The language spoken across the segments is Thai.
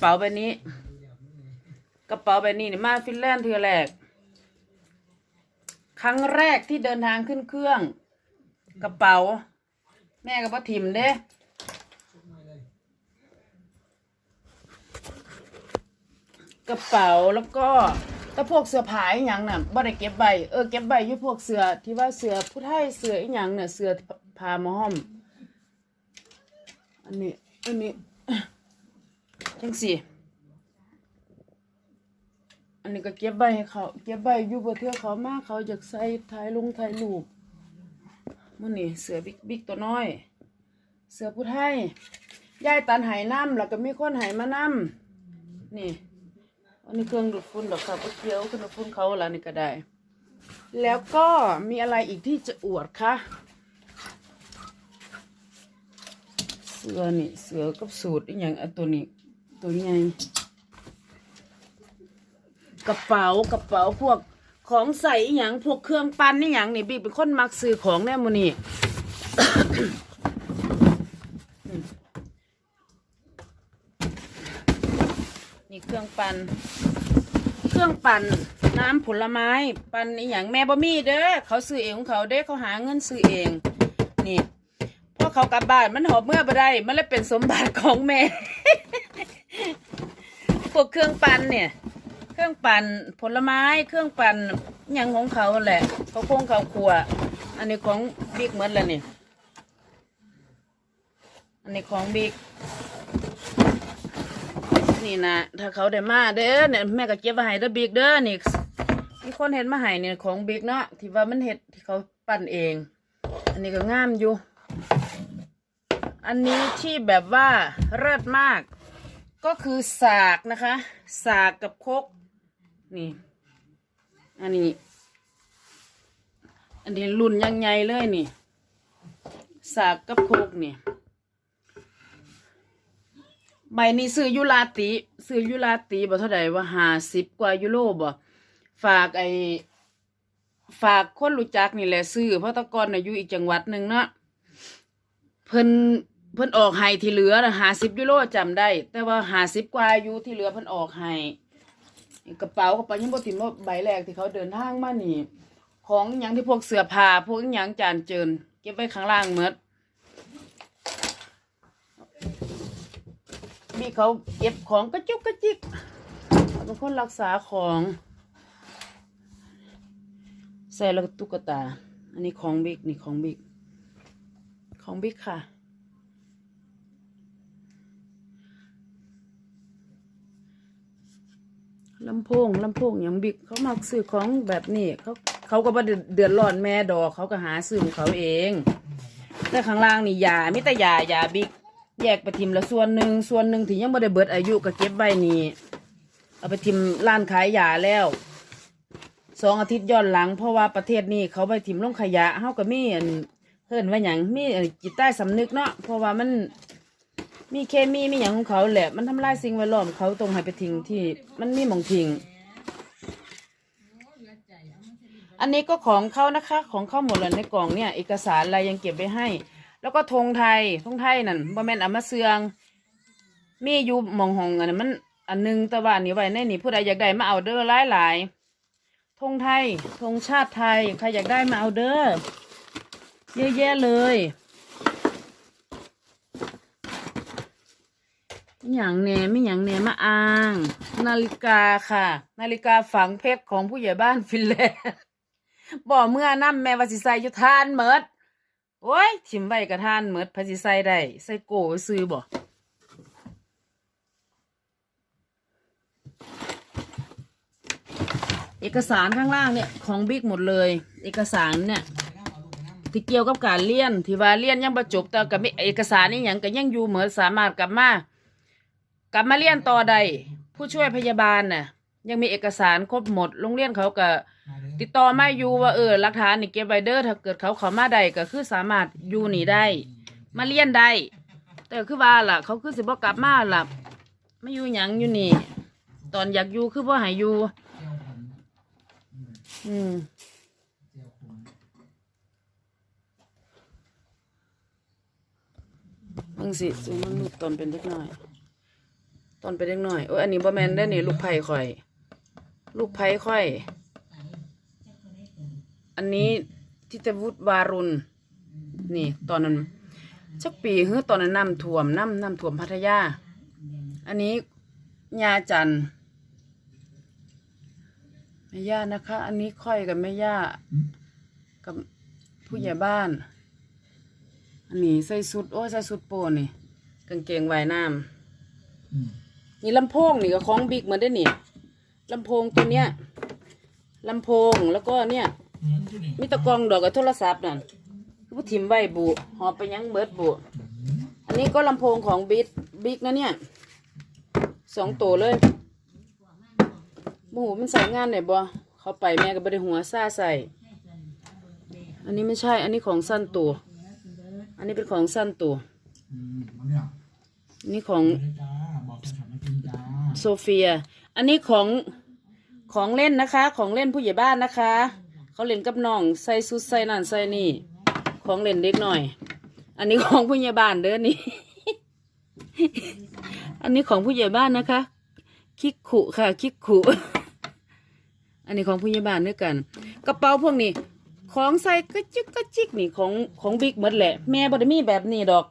เป๋าใบนี้ กระเป๋าใบนี้นี่มาฟินแลนด์เทือแรก ครั้งแรกที่เดินทางขึ้นเครื่อง กระเป๋า แม่กับพ่อทิมเด้กระเป๋าแล้วก็ถ้าพวกเสื้อผ้าอีหยังน่ะบ่ได้เก็บใบเออเก็บใบอยู่พวกเสื้อที่ว่าเสื้อผู้ไทยเสื้ออีหยังเนี่ยเสื้อผ้ามห้อมอันนี้อันนี้ จังสิอันนี้ก็เก็บใบให้เขา เก็บใบอยู่บ่เทื่อเขามากเขาอยากใส่ถ่ายลงถ่ายรูปมื้อนี้เสือบิ๊กบิ๊กตัวน้อย เสือผู้ไทยยายตันไหน้ำแล้วก็มีคนไหมาน้ำนี่อันนี้เครื่องดูดฝุ่นดอกค่ะเกี่ยวเครื่องดูดฝุ่นเขาแล้วนี่ก็ได้ แล้วก็มีอะไรอีกที่จะอวดคะเสือนี่เสือกับสูตรอีกอย่างอันตัวนี้ ตัวใหญ่กระเป๋ากระเป๋าพวกของใส่อีหยังพวกเครื่องปั้นนี่อหย่างนี่บิ๊กเป็นคนมักซื้อของแน่มูนี่ นี่เครื่องปั่นเครื่องปั่นน้ำผลไม้ ปั่นอหย่างแม่บ่มีเด้อเขาซื้อเองของเขาเด้อเขาหาเงินซื้อเองนี่พอเขากลับบ้านมันหอบเมื่อบ่ได้มันเลยเป็นสมบัติของแม่ วกเครื่องปั่นเนี่ย เครื่องปั่นผลไม้เครื่องปั่นอย่างของเขาแหละเขาคงเขาครัว อันนี้ของบิ๊กเหมือนแล้วนี่อันนี้ของบิ๊กนี่นะถ้าเขาได้มาเด้อเนี่ยแม่ก็เก็บมาให้เด้อบิ๊กเด้อนี่มีคนเห็นมาให้เนี่ยของบิ๊กเนาะที่ว่ามันเห็ดที่เขาปั้นเอง อันนี้ก็งามอยู่ อันนี้ที่แบบว่าเลิศมาก ก็คือสากนะคะ สากกับคกนี่ อันนี้ อันนี้รุ่นยังไงเลยนี่ สากกับคกนี่ ใบนี้ซื้อยุลาติซื้อยุลาติบ่เท่าใดว่าห้าสิบกว่ายูโรบ่ฝากไอฝากคนรู้จักนี่แหละซื้อเพราะตะกอนน่ะอยู่อีกจังหวัดหนึ่งเนาะเพิ่น เพิ่นออกให้ที่เหลือนะห้าสิบยูโรจำได้ แต่ว่าห้าสิบกว่าอยู่ที่เหลือเพิ่นออกให้กระเป๋ากระเป๋ายังบ่ถิ่มว่าใบแรกที่เขาเดินทางมานี่ ของอย่างที่พวกเสื้อผ้าพวกอย่างจานเจินเก็บไว้ข้างล่างหมดมีเขาเก็บของกระจุกกระจิกเขาเป็นคนรักษาของใส่แล้วตุ๊กตา อันนี้ของบิ๊กนี่ของบิ๊กของบิ๊กค่ะ ลำโพงลำโพงอย่างบิ๊กเขามักซื้อของแบบนี้เขาเขาก็บ่ได้เดือดร้อนแม่ดอกเขาก็หาซื้อของเขาเอง แต่ข้างล่างนี่ยามิแต่ยายาบิ๊กแยกไปทิมละส่วนหนึ่งส่วนหนึ่งที่ยังไม่ได้เบิดอายุก็เก็บใบนี้เอาไปทิมร้านขายยาแล้วสองอาทิตย์ย้อนหลัง เพราะว่าประเทศนี้เขาไปทิมลงขยะเฮาก็มีอันเพิ่นว่าหยังมีจิตใต้สำนึกเนาะเพราะว่ามัน มีเคมีมีอย่างของเขาแหละ มันทำลายสิ่งแวดล้อมเขาตรงให้ไปทิ้งที่ มันมีหมองทิ้งอันนี้ก็ของเขานะคะ ของเขาหมดเลยในกล่องเนี่ย เอกสารอะไรยังเก็บไว้ให้ แล้วก็ธงไทยธงไทยนั่นบ่แม่นอามาเสือง มีอยู่หมองหองอันนั้นมันอันหนึงแต่ว่านนี้ไว้ในนี่ผู้ใดอยากได้มาเอาเด้อหลายหลายธงไทยธงชาติไทยใครอยากได้มาเอาเด้อเยอะแยะเลย อย่างแหน่ไม่อย่างแหน่มาอ้าง นาฬิกาค่ะ นาฬิกาฝังเพชรของผู้ใหญ่บ้านฟินแลนด์บอกเมื่อน้ำแม่วาสิใส่อยู่ทานเมิดโอ้ยทิมใบกระทานเหมือดพาสิใส่ได้ใส่โก้ซื้อบ่เอกสารข้างล่างเนี่ยของบิ๊กหมดเลย เอกสารเนี่ยที่เกี่ยวกับการเรียนที่ว่าเรียนยังประจบแต่กับเอกสารนี่ยังก็ยังอยู่เหมือนสามารถกลับมา กลับมาเรียนต่อได้ผู้ช่วยพยาบาลน่ะ ยังมีเอกสารครบหมดโรงเรียนเขาก็ติดต่อมาอยู่ว่าเออหลักฐานนี่เก็บไว้เด้อถ้าเกิดเขาเขามาได้ก็คือสามารถอยู่นี่ได้ มาเรียนได้แต่คือว่าล่ะ เขาคือสิบ่กลับมาล่ะไม่อยู่หยังอยู่นี่ ตอนอยากอยู่คือบ่ใหายอยู่อืมมึงสิสูมันลูกตอนเป็นเล็กน้อย ตอนไปเล็กน้อยโอ้ยอันนี้บ่แมนได้นี่ลูกไผ่ข่อย ลูกไผ่ข่อย อันนี้ทิตวุฒิวารุณ นี่ตอนนั้นสักปีเฮ้อตอนนั้นน้ำท่วมน้ำน้ำท่วมพัทยา อันนี้ยาจันแม่ย่านะคะ อันนี้ค่อยกับแม่ย่ากับผู้ใหญ่บ้าน อันนี้ใส่สุด โอ้ใส่สุดโปนี่กางเกงว่ายน้ำ นี่ลำโพงนี่ก็ของบิ๊กเหมือนได้นี่ลำโพงตัวเนี้ยลำโพงแล้วก็เนี่ย มีตะกรองดอกกับโทรศัพท์นั่นผู้ทิมไว้บุหอบไปยังเบิดบุอันนี้ก็ลำโพงของบิ๊กบิ๊กนะเนี่ยสองตัวเลยโอ้โหมันใส่งานไหนบ่เขาไปแม่ก็บ่ได้หัวซาใส่ อันนี้ไม่ใช่ อันนี้ของสั้นตัว อันนี้เป็นของสั้นตัวอืมมันเนี่ยอันนี้ของ โซเฟีย อันนี้ของของเล่นนะคะ ของเล่นผู้ใหญ่บ้านนะคะ เขาเล่นกับน้องใส่ชุดใส่นั่นใส่นี่ ของเล่นเด็กหน่อย อันนี้ของผู้ใหญ่บ้านเด้อนี่ อันนี้ของผู้ใหญ่บ้านนะคะ คิกขุค่ะ คิกขุอันนี้ของผู้ใหญ่บ้านด้วยกัน กระเป๋าพวกนี้ของใส่กระจิกกระจิกนี่ของของบิ๊กหมดแหละ แม่บ่ได้มีแบบนี้ดอก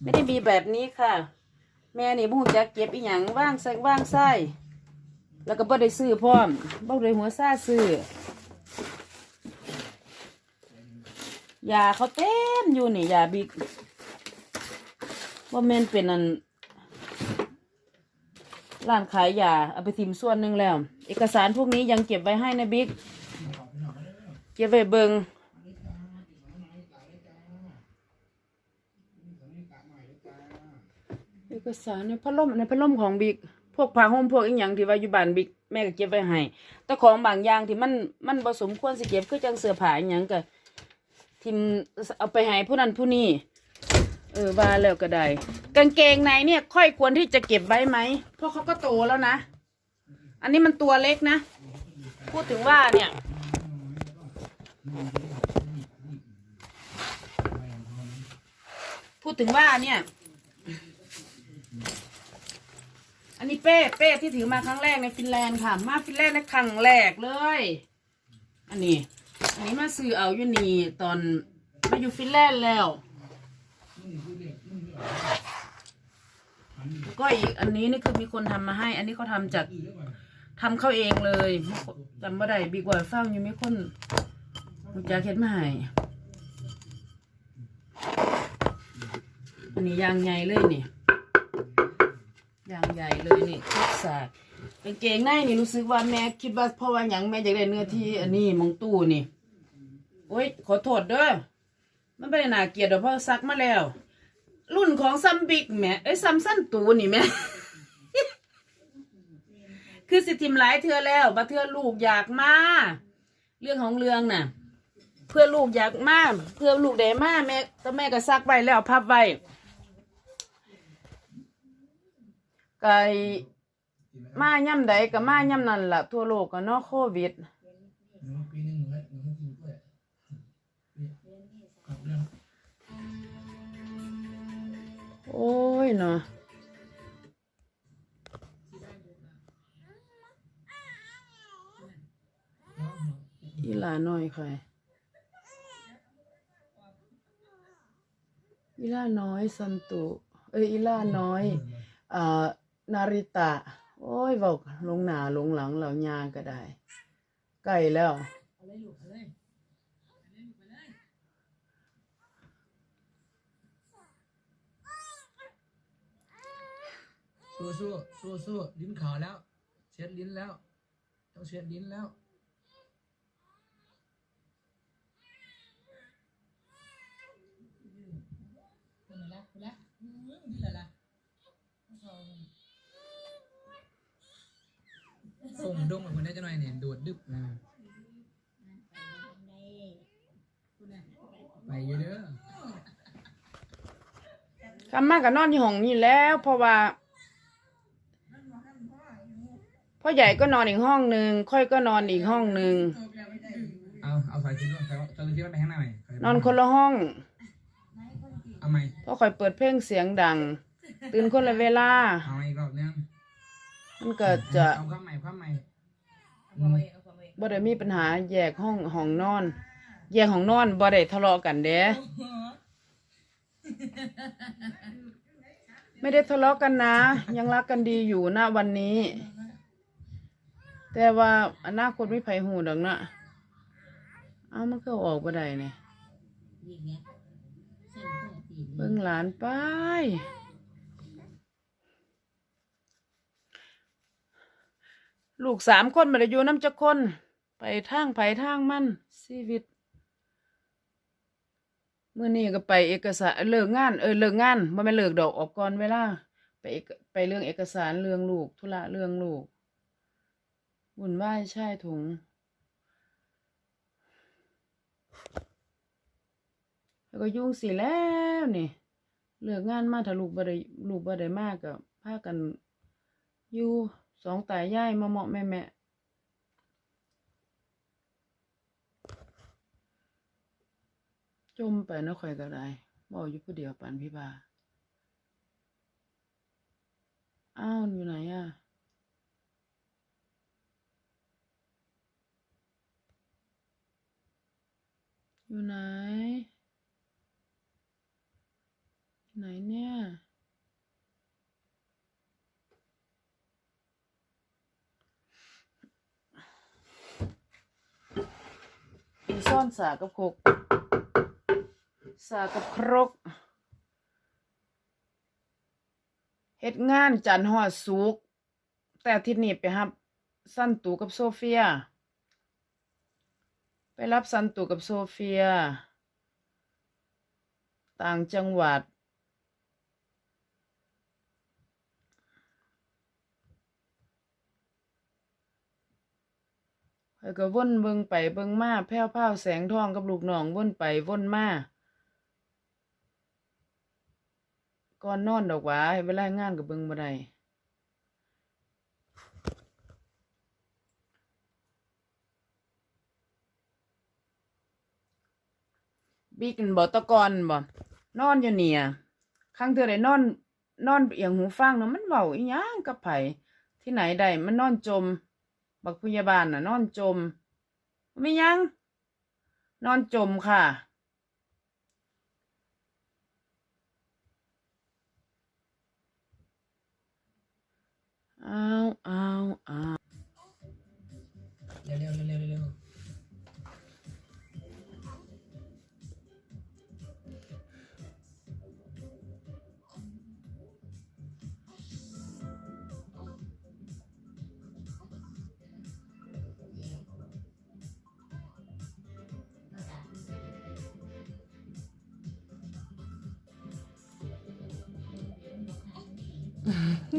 ไม่ได้มีแบบนี้ค่ะ แม่นี่บูจักเก็บอีหยังว่างใส่ว่างใส่แล้วก็บ่ได้ซื้อพร้อมบ่ได้หัวซาซื้อยาเขาเต็มอยู่นี่ยาบิ๊กว่าแม่นเป็นอันร้านขายยาเอาไปทิมส่วนหนึ่งแล้ว เอกสารพวกนี้ยังเก็บไว้ให้นะบิ๊กเก็บไว้เบิง อกสารในพัดลมในพัดลมของบิ๊กพวกผ้าห่มพวกอีหยังที่ว่าอยู่บ้านบิ๊กแม่ก็เก็บไว้ให้แต่ของบางอย่างที่มันมันผสมควรสิเก็บคือจังเสื้อผ้าอีหยังก็ทิมเอาไปให้ผู้นั้นผู้นี้เออว่าแล้วก็ได้กางเกงในเนี่ย ค่อยควรที่จะเก็บไว้ไหมเพราะเขาก็โตแล้วนะ อันนี้มันตัวเล็กนะ พูดถึงว่าเนี่ย พูดถึงว่าเนี่ย อันนี้เป้เป้ที่ถือมาครั้งแรกในฟินแลนด์ค่ะ มาฟินแลนด์ในครั้งแรกเลย อันนี้ อันนี้มาซื้อเอาอยู่นี่ตอนมาอยู่ฟินแลนด์แล้วแล้วก็อีกอันนี้นี่คือมีคนทำมาให้ อันนี้เขาทำจากทำเข้าเองเลยจำไม่ได้บีกว่าฟังอยู่ไม่คนมุจาเค็ดมาให้อันนี้ยางใหญ่เลยนี่ ยางใหญ่เลยนี่ทุกสากกางเกงในนี่รู้สึกว่าแม่คิดว่าเพราะว่าหยังแม่อยากได้เนื้อที่อันนี้มองตู้นี่โอ้ยขอโทษเด้อมันไม่ได้น่าเกลียดหรอกเพราะซักมาแล้ว รุ่นของซัมบิกแม่เอ้ยซัมสั้นตูนี่แม่ คือสิทิมหลายเทือแล้วบาเทือลูกอยากมา เรื่องของเรื่องน่ะ เพื่อลูกอยากมาเพื่อลูกได้มาแม่แต่แม่ก็ซักไว้แล้วพับไว้ ไก่มาย่ำใดก็มาย่ำนั่นล่ะทั่วโลกก็เนาะโควิดปีห นาริตะ โอ้ยบอกลงหนาลงหลังเรายางก็ได้ไก่แล้วสู้สู้สู้สู้ลิ้นขาแล้ว เช็ดลิ้นแล้ว ต้องเช็ดลิ้นแล้ว ส่งดงแบบคนได้จะหน่อยเนี่ยโดดดึบนะไปเยอะเด้อคำมากกับนอนที่ห้องนี่แล้วเพราะว่าพ่อใหญ่ก็นอนอีกห้องหนึ่งค่อยก็นอนอีกห้องหนึ่งเอาเอาสายคิดด้วยแต่ว่าจะคิดว่าไปข้างหน้าไหมนอนคนละห้อง เอาไหมเพราะค่อยเปิดเพลงเสียงดัง ตื่นคนละเวลา เอาไหมอีกรอบมันก็จะ เอาความใหม่ ความใหม่บ่ได้มีปัญหาแยกห้องห้องนอน แยกห้องนอนบ่ได้ทะเลาะกันเด้ไม่ได้ทะเลาะกันนะ ยังรักกันดีอยู่นะวันนี้ แต่ว่าอนาคตไม่ไผหูดอกนะเอ้ามันก็ออกบ่ได้เนี่ยเบิ่งหลานไป ลูกสามคนมาได้อยู่น้ำจักคน ไปทางไผทางมันชีวิตเมื่อนี้ก็ไปเอกสารเลิกงานเออเลิกงานบ่แม่เลิกดอกออกก่อนเวลาไปไปเรื่องเอกสารเรื่องลูกธุระเรื่องลูกวุ่นวายใช่ถุง แล้วก็ยุ่งสิแล้วนี่เลิกงานมาถ้าลูกบ่ได้ลูกบ่ได้มากก็พากันอยู่ สองตายายมาเหมาะแม่แม่จมไปนาะข่อยก็ได้บ่อยู่ผู้เดียวปานพี่บาอ้าวอยู่ไหนอะอยู่ไหนไหนเนี่ย มีซ่ อนสากับครกสากับครกเฮ็ดงานจันทร์ฮอดสุก แต่ที่นี่ไปรับ สั้นตูกับโซเฟีย ไปรับสั้นตูกับโซเฟีย ต่างจังหวัด ข้อยก็วนเบิ่งไปเบิ่งมาแพ้วพราแสงทองกับลูกน้องวนไปวนมาก่อนนอนดอกว่าเวลางานก็เบิ่งบ่ได้บิ๊กนั่นบ่ตะกอนบ่นอนอยู่เนี่ยครั้งเธอได้นอน นอนเอียงหูฟังเนาะมันเว้าอีหยังกับไผที่ไหนได้มันนอนจม บักพยาบาลน่ะ นอนจมไม่ยัง นอนจมค่ะ เอาเอาเอาเร็วเร็ว เร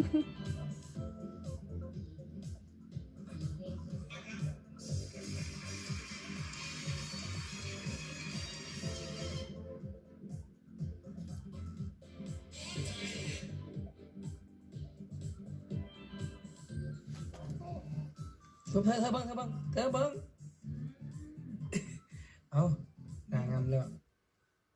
็วเร็วเ